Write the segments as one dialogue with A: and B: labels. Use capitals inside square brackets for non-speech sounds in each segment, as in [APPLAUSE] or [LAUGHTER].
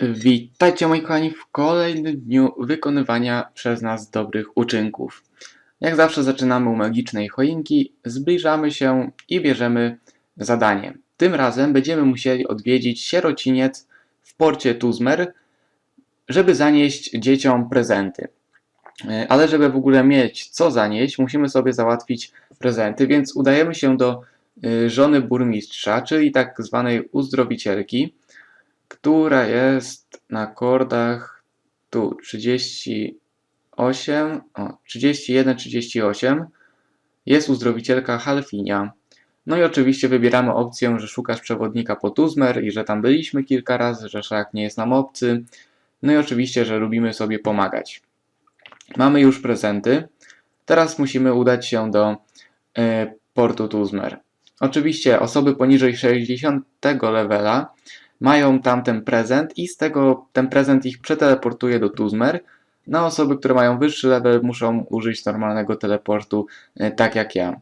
A: Witajcie moi kochani w kolejnym dniu wykonywania przez nas dobrych uczynków. Jak zawsze zaczynamy u magicznej choinki, zbliżamy się i bierzemy zadanie. Tym razem będziemy musieli odwiedzić sierociniec w porcie Tuzmer, żeby zanieść dzieciom prezenty. E, Ale żeby w ogóle mieć co zanieść, musimy sobie załatwić prezenty, więc udajemy się do y, żony burmistrza, czyli tak zwanej uzdrowicielki która jest na kordach tu 38, o, 31, 38. Jest uzdrowicielka Halfinia. No i oczywiście wybieramy opcję, że szukasz przewodnika po Tuzmer i że tam byliśmy kilka razy, że szlak nie jest nam obcy. No i oczywiście, że lubimy sobie pomagać. Mamy już prezenty. Teraz musimy udać się do e, portu Tuzmer. Oczywiście osoby poniżej 60 levela mają tam ten prezent i z tego ten prezent ich przeteleportuje do Tuzmer. Na osoby, które mają wyższy level muszą użyć normalnego teleportu, e, tak jak ja.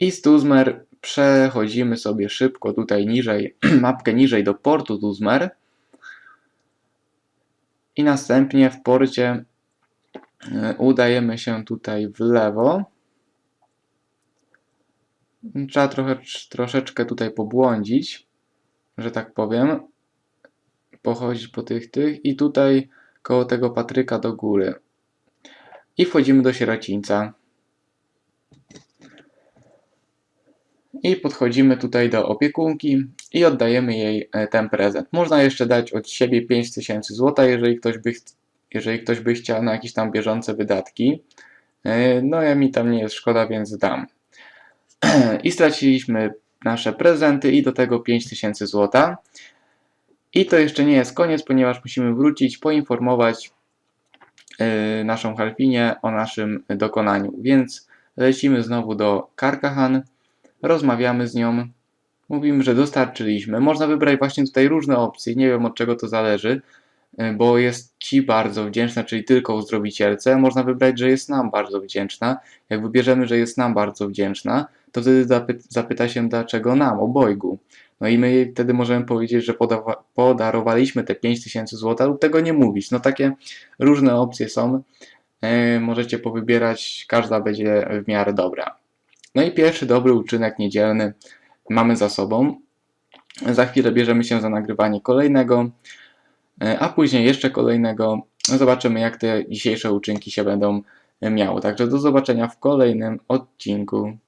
A: I z Tuzmer przechodzimy sobie szybko tutaj niżej, [CLEARS THROAT] mapkę niżej do portu Tuzmer. I następnie w porcie e, udajemy się tutaj w lewo. Trzeba trochę, troszeczkę tutaj pobłądzić że tak powiem, pochodzić po tych, tych i tutaj koło tego Patryka do góry. I wchodzimy do sierocińca. I podchodzimy tutaj do opiekunki i oddajemy jej e, ten prezent. Można jeszcze dać od siebie 5000 zł, jeżeli ktoś by, jeżeli ktoś by chciał na jakieś tam bieżące wydatki. E, No ja mi tam nie jest szkoda, więc dam. [CLEARS THROAT] I straciliśmy nasze prezenty i do tego 5000 zł. I to jeszcze nie jest koniec, ponieważ musimy wrócić, poinformować yy, naszą Halfinię o naszym dokonaniu. Więc lecimy znowu do Karkahan, rozmawiamy z nią, mówimy, że dostarczyliśmy. Można wybrać właśnie tutaj różne opcje, nie wiem od czego to zależy, yy, bo jest Ci bardzo wdzięczna, czyli tylko uzdrowicielce. Można wybrać, że jest nam bardzo wdzięczna. Jak wybierzemy, że jest nam bardzo wdzięczna, to wtedy zapy- zapyta się, dlaczego nam, obojgu. No i my wtedy możemy powiedzieć, że podarowaliśmy te 5000 zł lub tego nie mówić. No takie różne opcje są. E, możecie powybierać, każda będzie w miarę dobra. No i pierwszy dobry uczynek niedzielny mamy za sobą. Za chwilę bierzemy się za nagrywanie kolejnego, e, a później jeszcze kolejnego. Zobaczymy, jak te dzisiejsze uczynki się będą miały. Także do zobaczenia w kolejnym odcinku.